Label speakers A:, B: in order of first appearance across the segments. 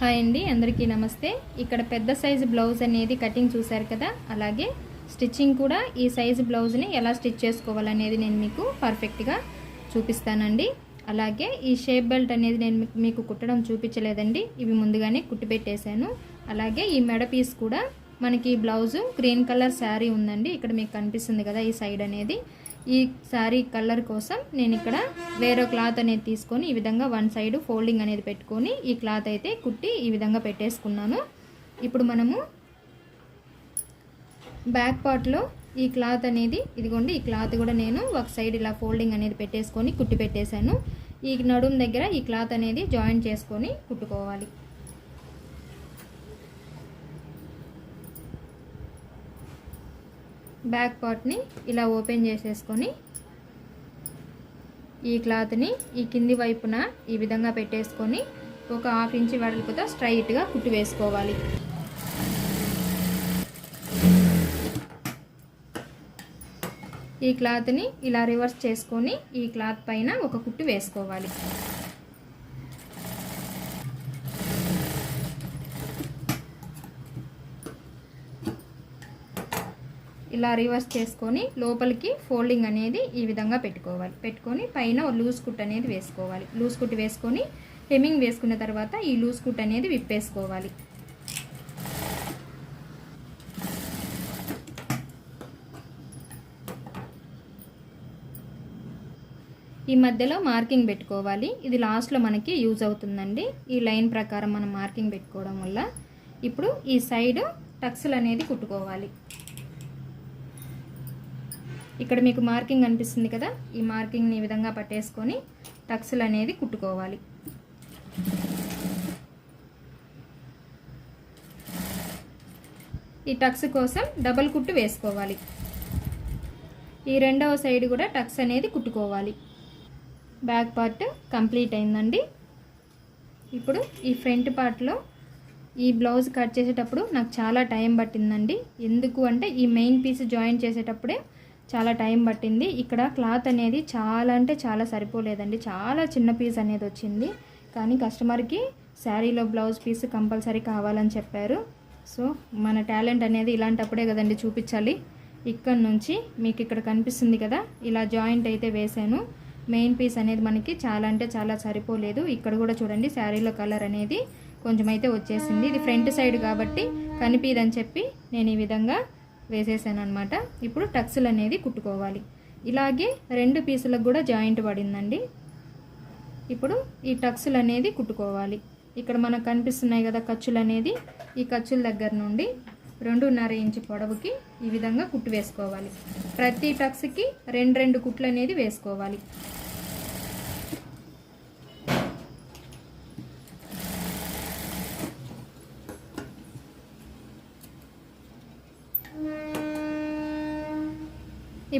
A: Hi అండి అందరికీ నమస్తే. ఇక్కడ పెద్ద సైజు బ్లౌజ్ అనేది కటింగ్ చూశారు కదా అలాగే స్టిచ్చింగ్ కూడా ఈ సైజు బ్లౌజ్ని ఎలా స్టిచ్ చేసుకోవాలనేది నేను మీకు పర్ఫెక్ట్గా చూపిస్తానండి. అలాగే ఈ షేప్ బెల్ట్ అనేది నేను మీకు- మీకు కుట్టడం చూపించలేదండి ఇవి ముందుగానే కుట్టి పెట్టేశాను అలాగే ఈ మెడ పీస్ కూడా మనకి బ్లౌజు గ్రీన్ కలర్ శారీ ఉందండి ఇక్కడ మీకు కనిపిస్తుంది కదా ఈ సైడ్ అనేది. ఈ శారీ కలర్ కోసం నేను ఇక్కడ వేరే క్లాత్ అనేది తీసుకొని ఈ విధంగా వన్ సైడ్ ఫోల్డింగ్ అనేది పెట్టుకొని ఈ క్లాత్ అయితే కుట్టి ఈ విధంగా పెట్టేసుకున్నాను. ఇప్పుడు మనము బ్యాక్ పార్ట్లో ఈ క్లాత్ అనేది ఇదిగోండి ఈ క్లాత్ కూడా నేను ఒక సైడ్ ఇలా ఫోల్డింగ్ అనేది పెట్టేసుకొని కుట్టి పెట్టేశాను. ఈ నడుం దగ్గర ఈ క్లాత్ అనేది జాయిన్ చేసుకొని కుట్టుకోవాలి. బ్యాక్ పార్ట్ని ఇలా ఓపెన్ చేసేసుకొని ఈ క్లాత్ని ఈ కింది వైపున ఈ విధంగా పెట్టేసుకొని ఒక హాఫ్ ఇంచ్ వెడల్పుతో స్ట్రైట్గా కుట్టు వేసుకోవాలి. ఈ క్లాత్ని ఇలా రివర్స్ చేసుకొని ఈ క్లాత్ పైన ఒక కుట్టు వేసుకోవాలి. ఇలా రివర్స్ చేసుకొని లోపలికి ఫోల్డింగ్ అనేది ఈ విధంగా పెట్టుకోవాలి. పెట్టుకొని పైన లూజ్ కుట్ అనేది వేసుకోవాలి. లూజ్ కుట్ వేసుకొని హెమ్మింగ్ వేసుకున్న తర్వాత ఈ లూజ్ కుట్ అనేది విప్పేసుకోవాలి. ఈ మధ్యలో మార్కింగ్ పెట్టుకోవాలి. ఇది లాస్ట్లో మనకి యూజ్ అవుతుందండి. ఈ లైన్ ప్రకారం మనం మార్కింగ్ పెట్టుకోవడం వల్ల ఇప్పుడు ఈ సైడ్ టక్స్లు అనేది కుట్టుకోవాలి. ఇక్కడ మీకు మార్కింగ్ అనిపిస్తుంది కదా? ఈ మార్కింగ్ని ఈ విధంగా పట్టేసుకొని టక్స్లు అనేది కుట్టుకోవాలి. ఈ టక్స్ కోసం డబల్ కుట్టు వేసుకోవాలి. ఈ రెండవ సైడ్ కూడా టక్స్ అనేది కుట్టుకోవాలి. బ్యాక్ పార్ట్ కంప్లీట్ అయిందండి. ఇప్పుడు ఈ ఫ్రంట్ పార్ట్లో ఈ బ్లౌజ్ కట్ చేసేటప్పుడు నాకు చాలా టైం పట్టిందండి. ఎందుకు అంటే ఈ మెయిన్ పీస్ జాయిన్ చేసేటప్పుడే చాలా టైం పట్టింది. ఇక్కడ క్లాత్ అనేది చాలా అంటే చాలా సరిపోలేదండి. చాలా చిన్న పీస్ అనేది వచ్చింది. కానీ కస్టమర్కి శారీలో బ్లౌజ్ పీస్ కంపల్సరీ కావాలని చెప్పారు. సో మన టాలెంట్ అనేది ఇలాంటప్పుడే కదండి చూపించాలి. ఇక్కడ నుంచి మీకు ఇక్కడ కనిపిస్తుంది కదా ఇలా జాయింట్ అయితే వేసాను మెయిన్ పీస్ అనేది మనకి చాలా అంటే చాలా సరిపోలేదు. ఇక్కడ కూడా చూడండి శారీలో కలర్ అనేది కొంచెం అయితే వచ్చేసింది. ఇది ఫ్రంట్ సైడ్ కాబట్టి కనిపించదని చెప్పి నేను ఈ విధంగా వేసేసాను అనమాట ఇప్పుడు టక్స్లు అనేది కుట్టుకోవాలి. ఇలాగే రెండు పీసులకు కూడా జాయింట్ పడిందండి. ఇప్పుడు ఈ టక్స్లు అనేది కుట్టుకోవాలి. ఇక్కడ మనకు కనిపిస్తున్నాయి కదా ఖర్చులు అనేది. ఈ ఖర్చుల దగ్గర నుండి రెండున్నర ఇంచు పొడవుకి ఈ విధంగా కుట్టు వేసుకోవాలి. ప్రతి టక్స్కి రెండు రెండు కుట్లు అనేది వేసుకోవాలి.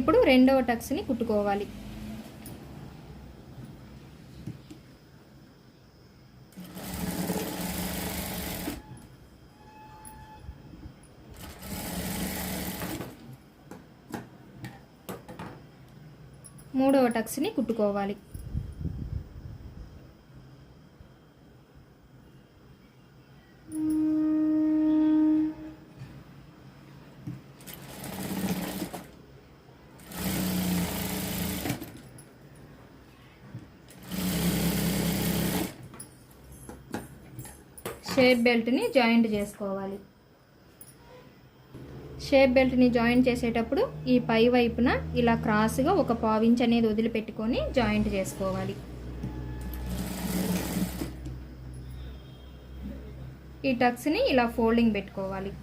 A: ఇప్పుడు రెండవ టక్స్ని కుట్టుకోవాలి. మూడవ టక్స్ని కుట్టుకోవాలి. షేప్ బెల్ట్ని జాయింట్ చేసుకోవాలి. షేప్ బెల్ట్ని జాయింట్ చేసేటప్పుడు ఈ పై వైపున ఇలా క్రాస్గా ఒక పావించ్ అనేది వదిలిపెట్టుకొని జాయింట్ చేసుకోవాలి. ఈ టక్స్ని ఇలా ఫోల్డింగ్ పెట్టుకోవాలి.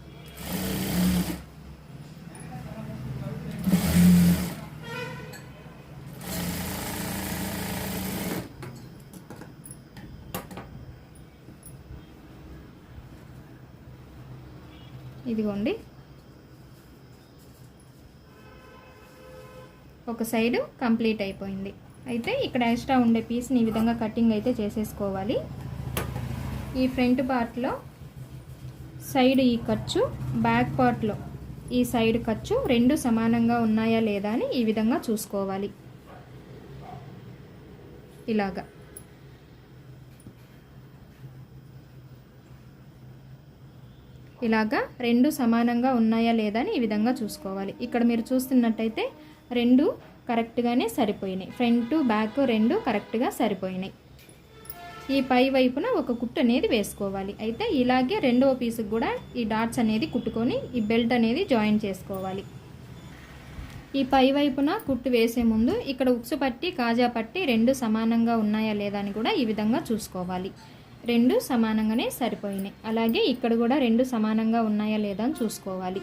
A: ఇదిగోండి. ఒక సైడు కంప్లీట్ అయిపోయింది. అయితే ఇక్కడ ఎక్స్ట్రా ఉండే పీస్ని ఈ విధంగా కటింగ్ అయితే చేసేసుకోవాలి. ఈ ఫ్రంట్ పార్ట్లో సైడ్ ఈ ఖర్చు బ్యాక్ పార్ట్లో ఈ సైడ్ ఖర్చు రెండు సమానంగా ఉన్నాయా లేదా అని ఈ విధంగా చూసుకోవాలి. ఇలాగా. ఇలాగా రెండు సమానంగా ఉన్నాయా లేదా అని ఈ విధంగా చూసుకోవాలి. ఇక్కడ మీరు చూస్తున్నట్టయితే రెండు కరెక్ట్గానే సరిపోయినాయి. ఫ్రంట్ బ్యాక్ రెండు కరెక్ట్గా సరిపోయినాయి. ఈ పై వైపున ఒక కుట్టు అనేది వేసుకోవాలి. అయితే ఇలాగే రెండవ పీసుకు కూడా ఈ డాట్స్ అనేది కుట్టుకొని ఈ బెల్ట్ అనేది జాయిన్ చేసుకోవాలి. ఈ పై వైపున కుట్టు వేసే ముందు ఇక్కడ ఉక్సు పట్టి కాజా పట్టి రెండు సమానంగా ఉన్నాయా లేదా అని కూడా ఈ విధంగా చూసుకోవాలి. రెండు సమానంగానే సరిపోయినాయి. అలాగే ఇక్కడ కూడా రెండు సమానంగా ఉన్నాయా లేదా అని చూసుకోవాలి.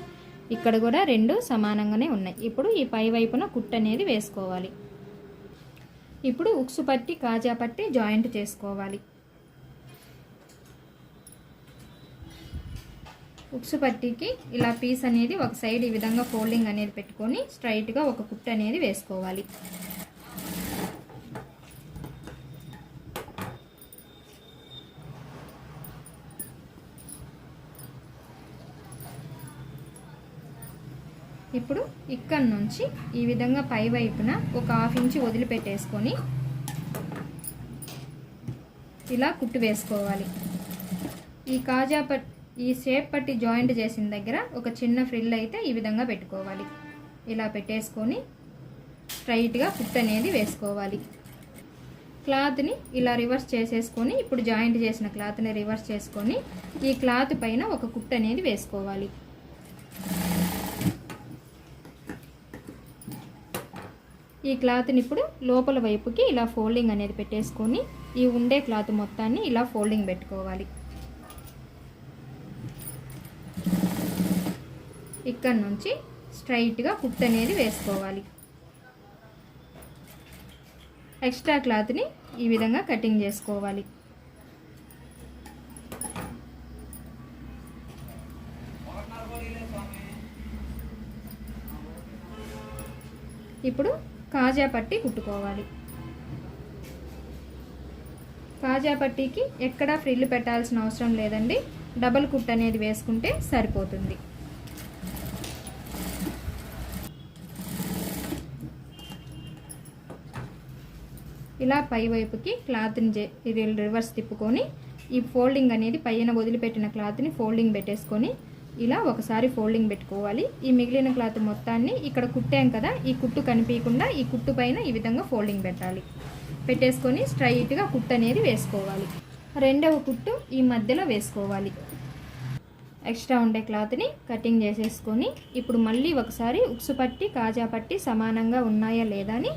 A: ఇక్కడ కూడా రెండు సమానంగానే ఉన్నాయి. ఇప్పుడు ఈ పై వైపున కుట్టు అనేది వేసుకోవాలి. ఇప్పుడు ఉక్సు పట్టి కాజా పట్టి జాయింట్ చేసుకోవాలి. ఉక్సు పట్టికి ఇలా పీస్ అనేది ఒక సైడ్ ఈ విధంగా ఫోల్డింగ్ అనేది పెట్టుకొని స్ట్రైట్గా ఒక కుట్టు అనేది వేసుకోవాలి. ఇప్పుడు ఇక్కడ నుంచి ఈ విధంగా పై వైపున ఒక హాఫ్ ఇంచ్ వదిలిపెట్టేసుకొని ఇలా కుట్టు వేసుకోవాలి. ఈ కాజా పట్ ఈ షేప్ పట్టి జాయింట్ చేసిన దగ్గర ఒక చిన్న ఫ్రిల్ అయితే ఈ విధంగా పెట్టుకోవాలి. ఇలా పెట్టేసుకొని స్ట్రైట్గా కుట్టు అనేది వేసుకోవాలి. క్లాత్ని ఇలా రివర్స్ చేసేసుకొని ఇప్పుడు జాయింట్ చేసిన క్లాత్ని రివర్స్ చేసుకొని ఈ క్లాత్ పైన ఒక కుట్టు అనేది వేసుకోవాలి. ఈ క్లాత్ని ఇప్పుడు లోపల వైపుకి ఇలా ఫోల్డింగ్ అనేది పెట్టేసుకొని ఈ ఉండే క్లాత్ మొత్తాన్ని ఇలా ఫోల్డింగ్ పెట్టుకోవాలి. ఇక్కడ నుంచి స్ట్రైట్గా కుట్ అనేది వేసుకోవాలి. ఎక్స్ట్రా క్లాత్ని ఈ విధంగా కటింగ్ చేసుకోవాలి. ఇప్పుడు కాజా పట్టి కుట్టుకోవాలి. కాజా పట్టీకి ఎక్కడా ఫ్రిల్లు పెట్టాల్సిన అవసరం లేదండి. డబల్ కుట్ అనేది వేసుకుంటే సరిపోతుంది. ఇలా పై వైపుకి క్లాత్ని ఇది రివర్స్ తిప్పుకొని ఈ ఫోల్డింగ్ అనేది పైన వదిలిపెట్టిన క్లాత్ని ఫోల్డింగ్ పెట్టేసుకొని ఇలా ఒకసారి ఫోల్డింగ్ పెట్టుకోవాలి. ఈ మిగిలిన క్లాత్ మొత్తాన్ని ఇక్కడ కుట్టాం కదా ఈ కుట్టు కనిపించకుండా ఈ కుట్టు పైన ఈ విధంగా ఫోల్డింగ్ పెట్టాలి. పెట్టేసుకొని స్ట్రైట్గా కుట్టు అనేది వేసుకోవాలి. రెండవ కుట్టు ఈ మధ్యలో వేసుకోవాలి. ఎక్స్ట్రా ఉండే క్లాత్ని కటింగ్ చేసేసుకొని ఇప్పుడు మళ్ళీ ఒకసారి ఉక్సు పట్టి కాజా పట్టి సమానంగా ఉన్నాయా లేదా అని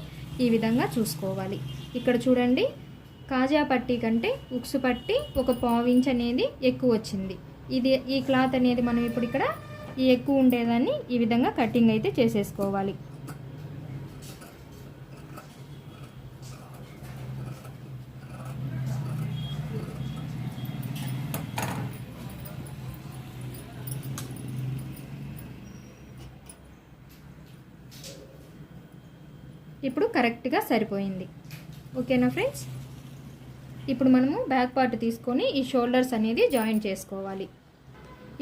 A: ఈ విధంగా చూసుకోవాలి. ఇక్కడ చూడండి కాజా పట్టి కంటే ఉక్సు పట్టి ఒక పావించ్ అనేది ఎక్కువ వచ్చింది. ఇది ఈ క్లాత్ అనేది మనం ఇప్పుడు ఇక్కడ ఈ ఎక్కువ ఉండేదాన్ని ఈ విధంగా కటింగ్ అయితే చేసేసుకోవాలి. ఇప్పుడు కరెక్ట్గా సరిపోయింది. ఓకేనా ఫ్రెండ్స్? ఇప్పుడు మనము బ్యాక్ పార్ట్ తీసుకొని ఈ షోల్డర్స్ అనేది జాయింట్ చేసుకోవాలి.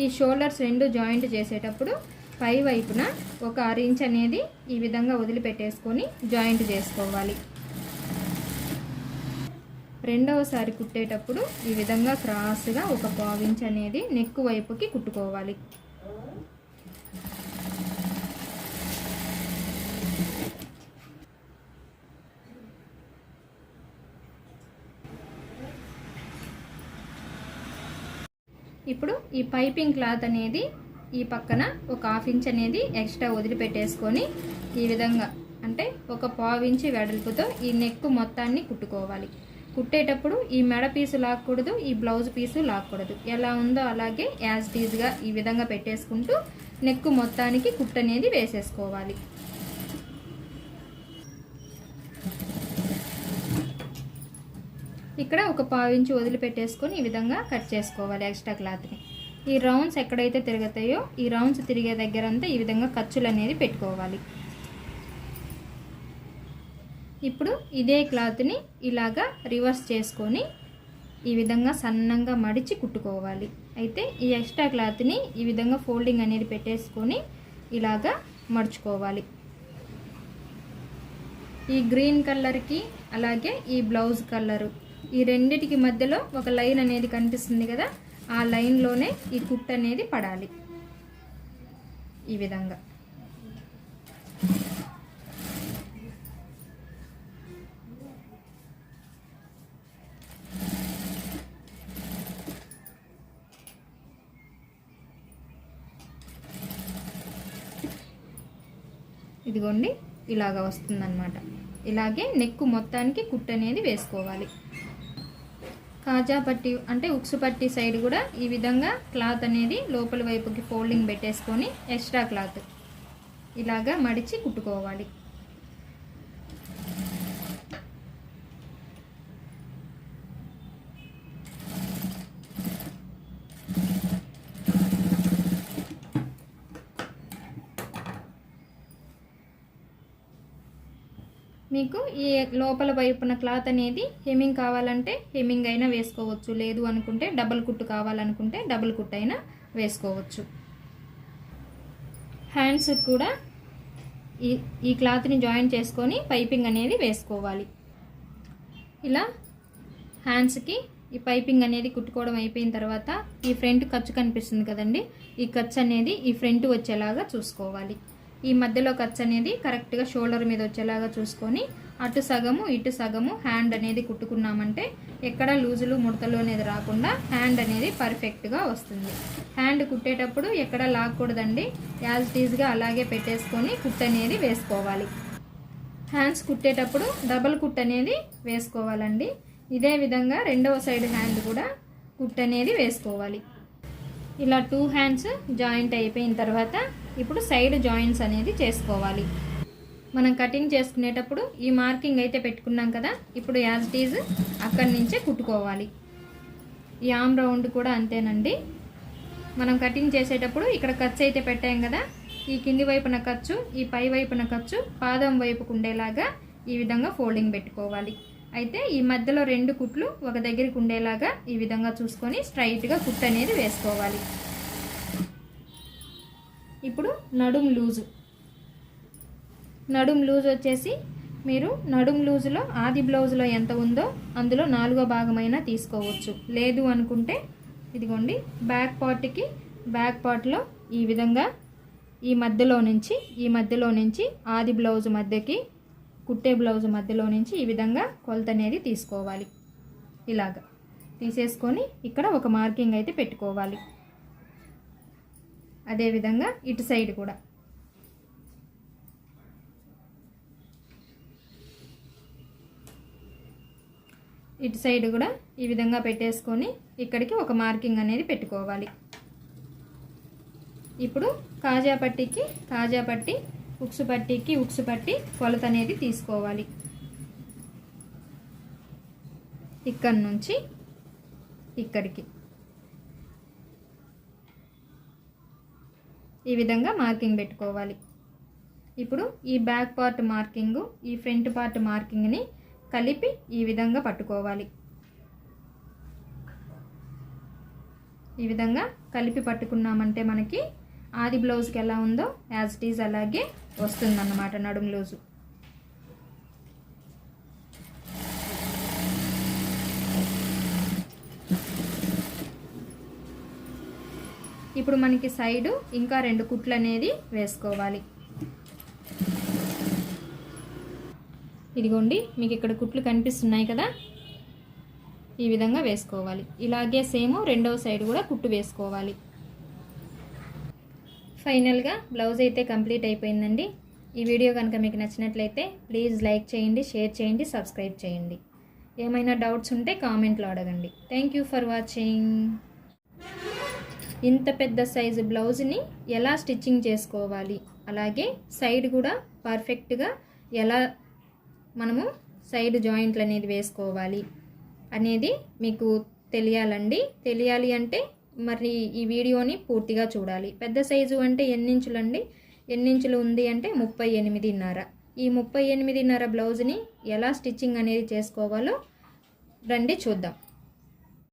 A: ఈ షోల్డర్స్ రెండు జాయింట్ చేసేటప్పుడు పై వైపున ఒక అర ఇంచ్ అనేది ఈ విధంగా వదిలిపెట్టేసుకొని జాయింట్ చేసుకోవాలి. రెండవసారి కుట్టేటప్పుడు ఈ విధంగా క్రాస్గా ఒక పావించ్ అనేది నెక్ వైపుకి కుట్టుకోవాలి. ఇప్పుడు ఈ పైపింగ్ క్లాత్ అనేది ఈ పక్కన ఒక హాఫ్ ఇంచ్ అనేది ఎక్స్ట్రా వదిలిపెట్టేసుకొని ఈ విధంగా అంటే ఒక పావు ఇంచి వెడల్పుతో ఈ నెక్ మొత్తాన్ని కుట్టుకోవాలి. కుట్టేటప్పుడు ఈ మెడ పీసు లాక్కూడదు ఈ బ్లౌజ్ పీసు లాక్కూడదు. ఎలా ఉందో అలాగే యాజ్ టీజ్గా ఈ విధంగా పెట్టేసుకుంటూ నెక్ మొత్తానికి కుట్టనేది వేసేసుకోవాలి. ఇక్కడ ఒక పావు వదిలిపెట్టేసుకొని ఈ విధంగా కట్ చేసుకోవాలి ఎక్స్ట్రా క్లాత్ని. ఈ రౌండ్స్ ఎక్కడైతే తిరుగుతాయో ఈ రౌండ్స్ తిరిగే దగ్గర అంతా ఈ విధంగా ఖర్చులు అనేది పెట్టుకోవాలి. ఇప్పుడు ఇదే క్లాత్ని ఇలాగా రివర్స్ చేసుకొని ఈ విధంగా సన్నంగా మడిచి కుట్టుకోవాలి. అయితే ఈ ఎక్స్ట్రా క్లాత్ని ఈ విధంగా ఫోల్డింగ్ అనేది పెట్టేసుకొని ఇలాగా మడుచుకోవాలి. ఈ గ్రీన్ కలర్కి అలాగే ఈ బ్లౌజ్ కలరు ఈ రెండిటికి మధ్యలో ఒక లైన్ అనేది కనిపిస్తుంది కదా ఆ లైన్లోనే ఈ కుట్ అనేది పడాలి. ఈ విధంగా. ఇదిగోండి ఇలాగ వస్తుందన్నమాట. ఇలాగే నెక్కు మొత్తానికి కుట్ అనేది వేసుకోవాలి. కాజా పట్టి అంటే ఉక్సు పట్టి సైడ్ కూడా ఈ విధంగా క్లాత్ అనేది లోపల వైపుకి ఫోల్డింగ్ పెట్టేసుకొని ఎక్స్ట్రా క్లాత్ ఇలాగా మడిచి కుట్టుకోవాలి. మీకు ఈ లోపల వైపున క్లాత్ అనేది హెమ్మింగ్ కావాలంటే హెమ్మింగ్ అయినా వేసుకోవచ్చు. లేదు అనుకుంటే డబల్ కుట్టు కావాలనుకుంటే డబుల్ కుట్టు అయినా వేసుకోవచ్చు. హ్యాండ్స్ కూడా ఈ ఈ క్లాత్ని జాయిన్ చేసుకొని పైపింగ్ అనేది వేసుకోవాలి. ఇలా హ్యాండ్స్కి ఈ పైపింగ్ అనేది కుట్టుకోవడం అయిపోయిన తర్వాత ఈ ఫ్రంట్ ఖర్చు కనిపిస్తుంది కదండి? ఈ ఖర్చు అనేది ఈ ఫ్రంట్ వచ్చేలాగా చూసుకోవాలి. ఈ మధ్యలో ఖర్చు అనేది కరెక్ట్గా షోల్డర్ మీద వచ్చేలాగా చూసుకొని అటు సగము ఇటు సగము హ్యాండ్ అనేది కుట్టుకున్నామంటే ఎక్కడ లూజులు ముడతలు అనేది రాకుండా హ్యాండ్ అనేది పర్ఫెక్ట్గా వస్తుంది. హ్యాండ్ కుట్టేటప్పుడు ఎక్కడ లాక్కూడదండి. యాజ్ టీజ్గా అలాగే పెట్టేసుకొని కుట్ అనేది వేసుకోవాలి. హ్యాండ్స్ కుట్టేటప్పుడు డబల్ కుట్ అనేది వేసుకోవాలండి. ఇదే విధంగా రెండవ సైడ్ హ్యాండ్ కూడా కుట్ అనేది వేసుకోవాలి. ఇలా టూ హ్యాండ్స్ జాయింట్ అయిపోయిన తర్వాత ఇప్పుడు సైడ్ జాయింట్స్ అనేది చేసుకోవాలి. మనం కటింగ్ చేసుకునేటప్పుడు ఈ మార్కింగ్ అయితే పెట్టుకున్నాం కదా ఇప్పుడు యాజ్ టీజ్ అక్కడి నుంచే కుట్టుకోవాలి. ఈ ఆమ్ రౌండ్ కూడా అంతేనండి. మనం కటింగ్ చేసేటప్పుడు ఇక్కడ ఖర్చు అయితే పెట్టాం కదా ఈ కింది వైపున ఖర్చు ఈ పై వైపున ఖర్చు పాదం వైపుకు ఉండేలాగా ఈ విధంగా ఫోల్డింగ్ పెట్టుకోవాలి. అయితే ఈ మధ్యలో రెండు కుట్లు ఒక దగ్గరికి ఉండేలాగా ఈ విధంగా చూసుకొని స్ట్రైట్గా కుట్ అనేది వేసుకోవాలి. ఇప్పుడు నడుం లూజు. నడుం లూజ్ వచ్చేసి మీరు నడుం లూజులో ఆది బ్లౌజ్లో ఎంత ఉందో అందులో నాలుగో భాగమైనా తీసుకోవచ్చు. లేదు అనుకుంటే ఇదిగోండి బ్యాక్ పార్ట్కి బ్యాక్ పార్ట్లో ఈ విధంగా ఈ మధ్యలో నుంచి ఈ మధ్యలో నుంచి ఆది బ్లౌజ్ మధ్యకి కుట్టే బ్లౌజ్ మధ్యలో నుంచి ఈ విధంగా కొలత అనేది తీసుకోవాలి. ఇలాగా తీసేసుకొని ఇక్కడ ఒక మార్కింగ్ అయితే పెట్టుకోవాలి. అదేవిధంగా ఇటు సైడ్ కూడా. ఇటు సైడ్ కూడా ఈ విధంగా పెట్టేసుకొని ఇక్కడికి ఒక మార్కింగ్ అనేది పెట్టుకోవాలి. ఇప్పుడు కాజాపట్టికి కాజాపట్టి ఉక్సు పట్టికి ఉక్సు పట్టి కొలత అనేది తీసుకోవాలి. ఇక్కడి నుంచి ఇక్కడికి. ఈ విధంగా మార్కింగ్ పెట్టుకోవాలి. ఇప్పుడు ఈ బ్యాక్ పార్ట్ మార్కింగు ఈ ఫ్రంట్ పార్ట్ మార్కింగ్ని కలిపి ఈ విధంగా పట్టుకోవాలి. ఈ విధంగా కలిపి పట్టుకున్నామంటే మనకి ఆది బ్లౌజ్కి ఎలా ఉందో యాజ్ ఇట్ ఈజ్ అలాగే వస్తుందన్నమాట నడుము లూజు. ఇప్పుడు మనకి సైడు ఇంకా రెండు కుట్లు అనేది వేసుకోవాలి. ఇదిగోండి మీకు ఇక్కడ కుట్లు కనిపిస్తున్నాయి కదా? ఈ విధంగా వేసుకోవాలి. ఇలాగే సేమ్ రెండవ సైడ్ కూడా కుట్టు వేసుకోవాలి. ఫైనల్గా బ్లౌజ్ అయితే కంప్లీట్ అయిపోయిందండి. ఈ వీడియో కనుక మీకు నచ్చినట్లయితే ప్లీజ్ లైక్ చేయండి షేర్ చేయండి సబ్స్క్రైబ్ చేయండి. ఏమైనా డౌట్స్ ఉంటే కామెంట్లో అడగండి. థ్యాంక్ యూ ఫర్ వాచింగ్ ఇంత పెద్ద సైజు బ్లౌజ్ని ఎలా స్టిచ్చింగ్ చేసుకోవాలి? అలాగే సైడ్ కూడా పర్ఫెక్ట్గా ఎలా మనము సైడ్ జాయింట్లు అనేది వేసుకోవాలి అనేది మీకు తెలియాలండి. తెలియాలి అంటే మరి ఈ వీడియోని పూర్తిగా చూడాలి. పెద్ద సైజు అంటే ఎన్నించులండి? ఎన్నించులు ఉంది అంటే ముప్పై ఎనిమిదిన్నర. ఈ ముప్పై ఎనిమిదిన్నర బ్లౌజ్ని ఎలా స్టిచ్చింగ్ అనేది చేసుకోవాలో రండి చూద్దాం.